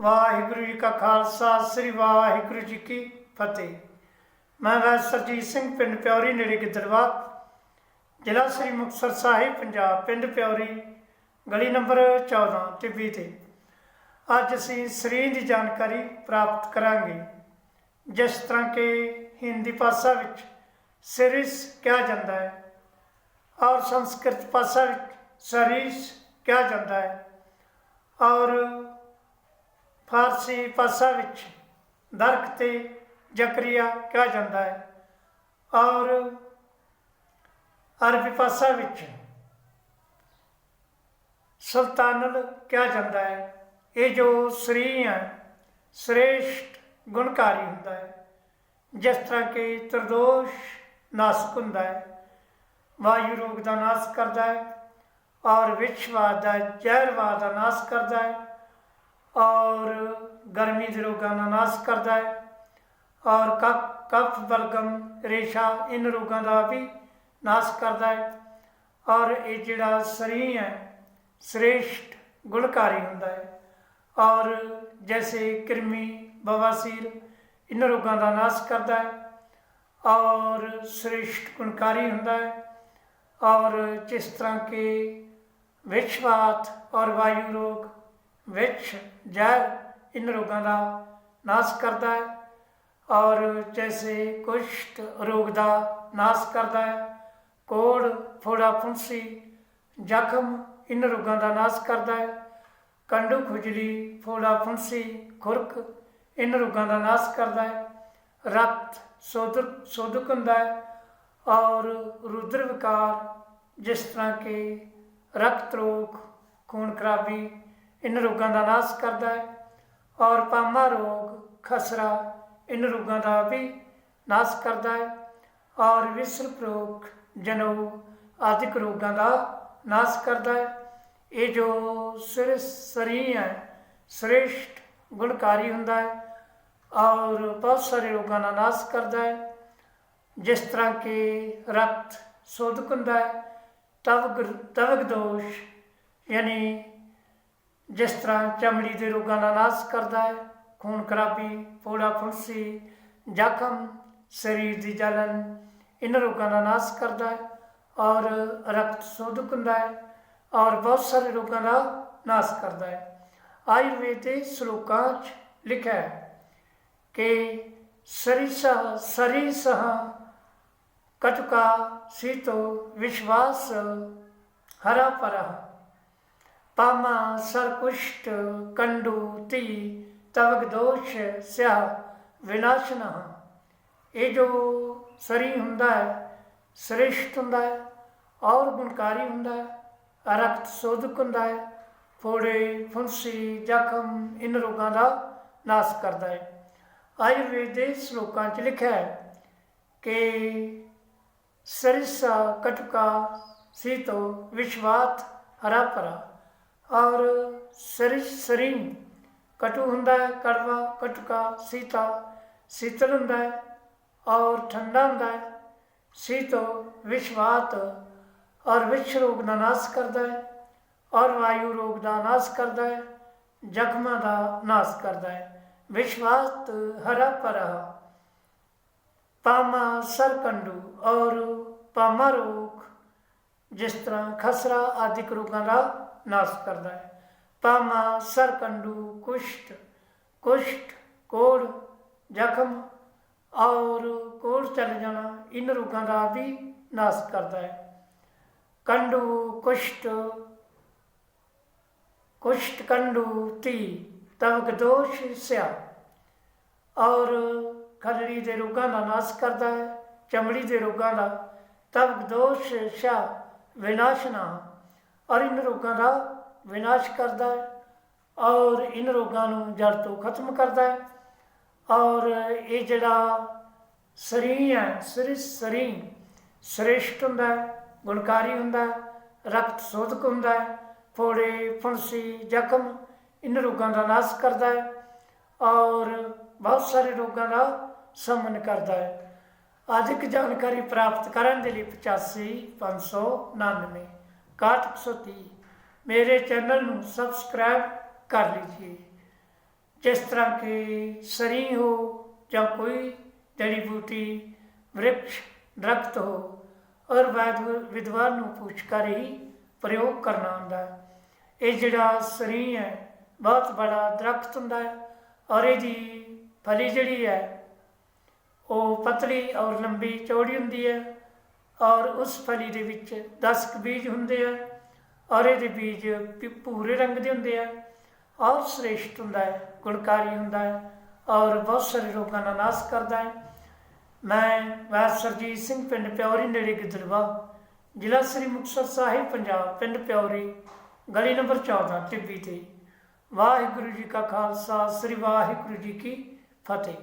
ਵਾਹਿਗੁਰੂ ਜੀ ਕਾ ਖਾਲਸਾ, ਸ੍ਰੀ ਵਾਹਿਗੁਰੂ ਜੀ ਕੀ ਫਤਿਹ। ਮੈਂ ਵੈਦ ਸਰਜੀਤ ਸਿੰਘ, ਪਿੰਡ ਪਿਉਰੀ ਨੇੜੇ ਗਿੱਦੜਵਾ, ਜ਼ਿਲ੍ਹਾ ਸ੍ਰੀ ਮੁਕਤਸਰ ਸਾਹਿਬ, ਪੰਜਾਬ, ਪਿੰਡ ਪਿਉਰੀ ਗਲੀ ਨੰਬਰ 14 ਟਿੱਬੀ ਤੇ। ਅੱਜ ਅਸੀਂ ਸਰੀਰ ਦੀ ਜਾਣਕਾਰੀ ਪ੍ਰਾਪਤ ਕਰਾਂਗੇ, ਜਿਸ ਤਰ੍ਹਾਂ ਕਿ ਹਿੰਦੀ ਭਾਸ਼ਾ ਵਿੱਚ ਸਿਰਿਸ ਕਿਹਾ ਜਾਂਦਾ ਹੈ ਔਰ ਸੰਸਕ੍ਰਿਤ ਭਾਸ਼ਾ ਵਿੱਚ ਸਰੀਸ ਕਿਹਾ ਜਾਂਦਾ ਹੈ ਔਰ ਫਾਰਸੀ ਭਾਸ਼ਾ ਵਿੱਚ ਦਰਖ ਤੇ ਜ਼ਕਰੀਆ ਕਿਹਾ ਜਾਂਦਾ ਹੈ ਔਰ ਅਰਬੀ ਭਾਸ਼ਾ ਵਿੱਚ ਸੁਲਤਾਨਲ ਕਿਹਾ ਜਾਂਦਾ ਹੈ। ਇਹ ਜੋ ਸ੍ਰੀ ਹੈ, ਸ੍ਰੇਸ਼ਟ ਗੁਣਕਾਰੀ ਹੁੰਦਾ ਹੈ, ਜਿਸ ਤਰ੍ਹਾਂ ਕਿ ਤਰਦੋਸ਼ ਨਾਸਕ ਹੁੰਦਾ ਹੈ ਵਾਯੂ ਰੋਗ ਦਾ ਨਾਸ਼ ਕਰਦਾ ਹੈ ਔਰ ਵਿਸ਼ਵਾਦ ਦਾ ਜ਼ਹਿਰਵਾਦ ਦਾ ਨਾਸ਼ ਕਰਦਾ ਹੈ। ਔਰ ਗਰਮੀ ਦੇ ਰੋਗਾਂ ਦਾ ਨਾਸ਼ ਕਰਦਾ ਹੈ। ਔਰ ਕਫ ਕਫ ਬਲਗਮ ਰੇਸ਼ਾ ਇਨ ਰੋਗਾਂ ਦਾ ਵੀ ਨਾਸ਼ ਕਰਦਾ ਹੈ। ਔਰ ਇਹ ਜਿਹੜਾ ਸਰੀ ਹੈ, ਸ੍ਰੇਸ਼ਟ ਗੁਣਕਾਰੀ ਹੁੰਦਾ ਹੈ। ਔਰ ਜੈਸੇ ਕਿਰਮੀ, ਬਵਾਸੀਰ ਇਨ ਰੋਗਾਂ ਦਾ ਨਾਸ਼ ਕਰਦਾ ਹੈ। ਔਰ ਸ੍ਰੇਸ਼ਟ ਗੁਣਕਾਰੀ ਹੁੰਦਾ ਹੈ। ਔਰ ਜਿਸ ਤਰ੍ਹਾਂ ਕਿ ਵਿਸ਼ਵਾਤ ਔਰ ਵਾਯੂ ਰੋਗ ਵਿੱਚ ਜ਼ਹਿਰ ਇਨ ਰੋਗਾਂ ਦਾ ਨਾਸ਼ ਕਰਦਾ ਹੈ ਔਰ ਜੈਸੇ ਕੁਸ਼ਟ ਰੋਗ ਦਾ ਨਾਸ਼ ਕਰਦਾ ਹੈ, ਕੋੜ, ਫੋੜਾ, ਫੁੰਸੀ, ਜ਼ਖਮ ਇਨ ਰੋਗਾਂ ਦਾ ਨਾਸ਼ ਕਰਦਾ ਹੈ, ਕੰਡੂ, ਖੁਜਲੀ, ਫੋੜਾ, ਫੁੰਸੀ, ਖੁਰਕ ਇਨ ਰੋਗਾਂ ਦਾ ਨਾਸ਼ ਕਰਦਾ ਹੈ, ਰਕਤ ਸੋਦਕ ਸੋਦਕ ਹੁੰਦਾ ਹੈ ਔਰ ਰੁਦਰ ਵਿਕਾਰ ਜਿਸ ਤਰ੍ਹਾਂ ਕਿ ਰਕਤ ਰੋਗ, ਖੂਨ ਖਰਾਬੀ ਇਨ ਰੋਗਾਂ ਦਾ ਨਾਸ਼ ਕਰਦਾ ਹੈ। ਔਰ ਪਾਮਾ ਰੋਗ, ਖਸਰਾ ਇਨ ਰੋਗਾਂ ਦਾ ਵੀ ਨਾਸ਼ ਕਰਦਾ ਹੈ। ਔਰ ਵਿਸਰਪ ਰੋਗ, ਜਨੋ ਆਦਿਕ ਰੋਗਾਂ ਦਾ ਨਾਸ਼ ਕਰਦਾ ਹੈ। ਇਹ ਜੋ ਸਿਰ ਸਰੀ ਹੈ, ਸ੍ਰੇਸ਼ਟ, ਗੁਣਕਾਰੀ ਹੁੰਦਾ ਹੈ। ਔਰ ਬਹੁਤ ਸਾਰੇ ਰੋਗਾਂ ਦਾ ਨਾਸ਼ ਕਰਦਾ ਹੈ। ਜਿਸ ਤਰ੍ਹਾਂ ਕਿ ਰਕਤ ਸੋਧਕ ਹੁੰਦਾ ਹੈ ਤਵਗ ਤਵਗ ਦੋਸ਼, ਯਾਨੀ ਜਿਸ ਤਰ੍ਹਾਂ ਚਮੜੀ ਦੇ ਰੋਗਾਂ ਦਾ ਨਾਸ਼ ਕਰਦਾ ਹੈ, ਖੂਨ ਖਰਾਬੀ ਫੋੜਾ ਫੁੰਸੀ ਜ਼ਖਮ, ਸਰੀਰ ਦੀ ਜਲਨ ਇਹਨਾਂ ਰੋਗਾਂ ਦਾ ਨਾਸ਼ ਕਰਦਾ ਹੈ ਔਰ ਰਕਤ ਸੋਧਕ ਹੁੰਦਾ ਹੈ ਔਰ ਬਹੁਤ ਸਾਰੇ ਰੋਗਾਂ ਦਾ ਨਾਸ਼ ਕਰਦਾ ਹੈ। ਆਯੁਰਵੇਦ ਦੇ ਸ਼ਲੋਕਾਂ 'ਚ ਲਿਖਿਆ ਹੈ ਕਿ ਸਰੀਸਾ ਸਰੀਸਹ ਕਟੁਕਾ ਸੀਤੋ ਵਿਸ਼ਵਾਸ ਹਰਾ ਪਰਹ। ਪਾਮਾ ਸਰਕੁਸ਼ਟ ਕੰਡੂ ਤੀ ਤਵਗ ਦੋਸ਼ ਸਿਆ ਵਿਨਾਸ਼ਨਾ ਇਹ ਜੋ ਸਰੀ ਹੁੰਦਾ ਹੈ, ਸ੍ਰੇਸ਼ਟ ਹੁੰਦਾ ਹੈ, ਔਰ ਗੁਣਕਾਰੀ ਹੁੰਦਾ ਹੈ ਰਕਤ ਸੋਧਕ ਹੁੰਦਾ ਹੈ, ਫੋੜੇ, ਫੁੰਸੀ, ਜ਼ਖਮ, ਇਨ ਰੋਗਾਂ ਦਾ ਨਾਸ਼ ਕਰਦਾ ਹੈ। ਆਯੁਰਵੇਦ ਦੇ ਸ਼ਲੋਕਾਂ 'ਚ ਲਿਖਿਆ ਹੈ ਕਿ ਸਰਿਸਾ ਕਟਕਾ ਸੀਤੋ ਵਿਸ਼ਵਾਤ ਹਰਾ ਭਰਾ। ਔਰ ਸਰਿਸ ਸਰੀ ਕਟੂ ਹੁੰਦਾ ਹੈ ਕੜਵਾ, ਕਟਕਾ, ਸੀਤਾ। ਸੀਤਲ ਹੁੰਦਾ ਹੈ ਔਰ ਠੰਡਾ ਹੁੰਦਾ ਹੈ। ਸੀਤੋ ਵਿਸ਼ਵਾਤ ਔਰ ਵਿਸ਼ ਰੋਗ ਦਾ ਨਾਸ਼ ਕਰਦਾ ਹੈ ਔਰ ਵਾਯੂ ਰੋਗ ਦਾ ਨਾਸ਼ ਕਰਦਾ ਹੈ ਜ਼ਖਮਾਂ ਦਾ ਨਾਸ਼ ਕਰਦਾ ਹੈ। ਵਿਸ਼ਵਾਸ ਹਰਾ ਪਰਹ ਪਾਮਾ ਸਰਕੰਡੂ ਔਰ ਪਾਮਾ ਰੋਗ। ਜਿਸ ਤਰ੍ਹਾਂ ਖਸਰਾ ਆਦਿਕ ਰੋਗਾਂ ਦਾ ਨਾਸ਼ ਕਰਦਾ ਹੈ। ਪਾਮਾ ਸਰਕੰਡੂ ਕੁਸ਼ਟ ਕੁਸ਼ਟ ਕੋੜ ਜ਼ਖਮ, ਔਰ ਕੋੜ ਚੱਲ ਜਾਣਾ ਇਨ ਰੋਗਾਂ ਦਾ ਵੀ ਨਾਸ਼ ਕਰਦਾ ਹੈ। ਕੰਡੂ ਕੁਸ਼ਟ ਕੁਸ਼ਟ ਕੰਡੂ ਤੀ ਤਵਕ ਦੋਸ਼ ਸਿਆ। ਔਰ ਖਲੜੀ ਦੇ ਰੋਗਾਂ ਦਾ ਨਾਸ਼ ਕਰਦਾ ਹੈ, ਚਮੜੀ ਦੇ ਰੋਗਾਂ ਦਾ ਤਵਕ ਦੋਸ਼ ਸਿਆ ਵਿਨਾਸ਼ਨਾ ਔਰ ਇਨ ਰੋਗਾਂ ਦਾ ਵਿਨਾਸ਼ ਕਰਦਾ ਹੈ ਔਰ ਇਨ ਰੋਗਾਂ ਨੂੰ ਜੜ ਤੋਂ ਖਤਮ ਕਰਦਾ ਹੈ ਔਰ ਇਹ ਜਿਹੜਾ ਸਰੀ ਹੈ, ਸਰੀ ਸਰੀ ਸ੍ਰੇਸ਼ਟ ਹੁੰਦਾ ਹੈ, ਗੁਣਕਾਰੀ ਹੁੰਦਾ ਹੈ, ਰਕਤ ਸੋਧਕ ਹੁੰਦਾ ਹੈ, ਫੋੜੇ ਫੁੰਸੀ ਜ਼ਖਮ ਇਨ ਰੋਗਾਂ ਦਾ ਨਾਸ਼ ਕਰਦਾ ਹੈ ਔਰ ਬਹੁਤ ਸਾਰੇ ਰੋਗਾਂ ਦਾ ਸਮਨ ਕਰਦਾ ਹੈ। ਅਧਿਕ ਜਾਣਕਾਰੀ ਪ੍ਰਾਪਤ ਕਰਨ ਦੇ ਲਈ 85 599 6130 ਮੇਰੇ ਚੈਨਲ ਨੂੰ ਸਬਸਕ੍ਰਾਈਬ ਕਰ ਲੀजिए ਜਿਸ ਤਰ੍ਹਾਂ ਕਿ ਸਰੀ ਹੋ ਜਾਂ ਕੋਈ ਜੜੀ ਬੂਟੀ, ਵ੍ਰਿਕਸ਼, ਦਰਖਤ ਹੋ ਔਰ ਵੈਦ ਵਿਦਵਾਨ ਨੂੰ ਪੁੱਛ ਕਰ ਹੀ ਪ੍ਰਯੋਗ ਕਰਨਾ ਹੁੰਦਾ ਹੈ। ਇਹ ਜਿਹੜਾ ਸਰੀ ਹੈ, ਬਹੁਤ ਬੜਾ ਦਰਖਤ ਹੁੰਦਾ ਹੈ ਔਰ ਇਹਦੀ ਫਲੀ ਜਿਹੜੀ ਹੈ, ਉਹ ਪਤਲੀ ਔਰ ਲੰਬੀ ਚੌੜੀ ਹੁੰਦੀ ਹੈ। ਔਰ ਉਸ ਫਲੀ ਦੇ ਵਿੱਚ 10 ਕੁ ਬੀਜ ਹੁੰਦੇ ਆ, ਔਰ ਇਹਦੇ ਬੀਜ ਭੀ- ਭੂਰੇ ਰੰਗ ਦੇ ਹੁੰਦੇ ਆ। ਔਰ ਸ੍ਰੇਸ਼ਟ ਹੁੰਦਾ ਹੈ, ਗੁਣਕਾਰੀ ਹੁੰਦਾ ਹੈ, ਔਰ ਬਹੁਤ ਸਾਰੇ ਰੋਗਾਂ ਦਾ ਨਾਸ਼ ਕਰਦਾ ਹੈ। ਮੈਂ ਵੈਦ ਸਰਜੀਤ ਸਿੰਘ ਪਿੰਡ ਪਿਉਰੀ ਨੇੜੇ ਗਿੱਦੜਵਾ, ਜ਼ਿਲ੍ਹਾ ਸ੍ਰੀ ਮੁਕਤਸਰ ਸਾਹਿਬ, ਪੰਜਾਬ, ਪਿੰਡ ਪਿਉਰੀ ਗਲੀ ਨੰਬਰ 14 ਟਿੱਬੀ ਤੇ। ਵਾਹਿਗੁਰੂ ਜੀ ਕਾ ਖਾਲਸਾ, ਸ੍ਰੀ ਵਾਹਿਗੁਰੂ ਜੀ ਕੀ ਫਤਿਹ।